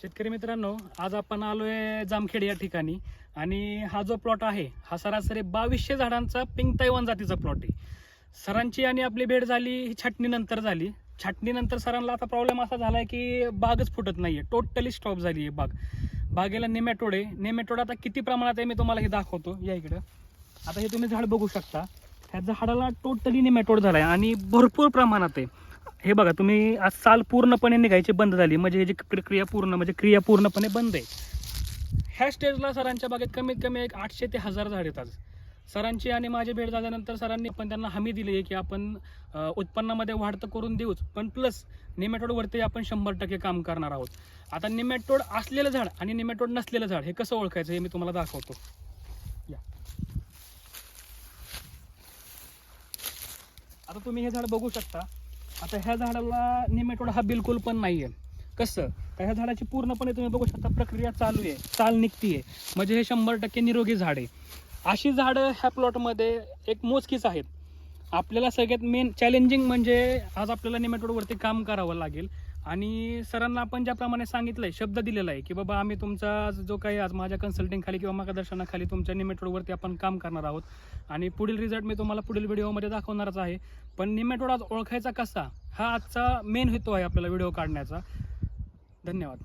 शेतकरी मित्रांनो आज आपण आलोय जामखेड या ठिकाणी. आणि हा जो प्लॉट आहे हा सरासरी बावीसशे झाडांचा पिंक तैवान जातीचा प्लॉट आहे. सरांची आणि आपली भेट झाली ही छाटणीनंतर झाली. छाटणीनंतर सरांना आता प्रॉब्लेम असा झालाय की बागच फुटत नाहीये. टोटली स्टॉप झाली आहे बाग. बागेला नेमॅटोड आहे. नेमॅटोड आता किती प्रमाणात आहे मी तुम्हाला हे दाखवतो. या इकडं. आता हे तुम्ही झाड बघू शकता. ह्या झाडाला टोटली नेमॅटोड झालाय आणि भरपूर प्रमाणात आहे. हे बघा तुम्ही आज साल पूर्णपणे निघायची बंद झाली. म्हणजे हे जी प्रक्रिया पूर्ण म्हणजे क्रिया पूर्णपणे बंद आहे. ह्या स्टेजला सरांच्या बागेत कमीत कमी एक आठशे ते हजार झाड येतात. आज सरांची आणि माझी भेट झाल्यानंतर सरांनी पण त्यांना हमी दिली आहे की आपण उत्पन्नामध्ये वाढ तर करून देऊच. पण प्लस निमेटोडवरती आपण शंभर टक्के काम करणार आहोत. आता निमॅटोड असलेलं झाड आणि निमेटोड नसलेलं झाड हे कसं ओळखायचं हे मी तुम्हाला दाखवतो. या. आता तुम्ही हे झाड बघू शकता. आता ह्या झाडाला निमेटोड हा बिलकुल पण नाही आहे कसं? तर ह्या झाडाची पूर्णपणे तुम्ही बघू शकता प्रक्रिया चालू आहे. चाल निघतीये. म्हणजे हे शंभर टक्के निरोगी झाड आहे. अशी झाडं ह्या प्लॉटमध्ये एक मोजकीच आहेत. आपल्याला सगळ्यात मेन चॅलेंजिंग म्हणजे आज आपल्याला निमेटोडवरती काम करावं लागेल. आणि सरांना आपण ज्याप्रमाणे सांगितलं आहे शब्द दिलेला आहे की बाबा आम्ही तुमचा जो काही आज माझ्या कन्सल्टिंग खाली किंवा मार्गदर्शनाखाली तुमच्या निमेटोडवरती आपण काम करणार आहोत. आणि पुढील रिझल्ट मी तुम्हाला पुढील व्हिडिओमध्ये दाखवणारच आहे. पण निमेटोड आज ओळखायचा कसा? हा आजचा मेन हेतू आहे आपल्याला व्हिडिओ काढण्याचा. धन्यवाद.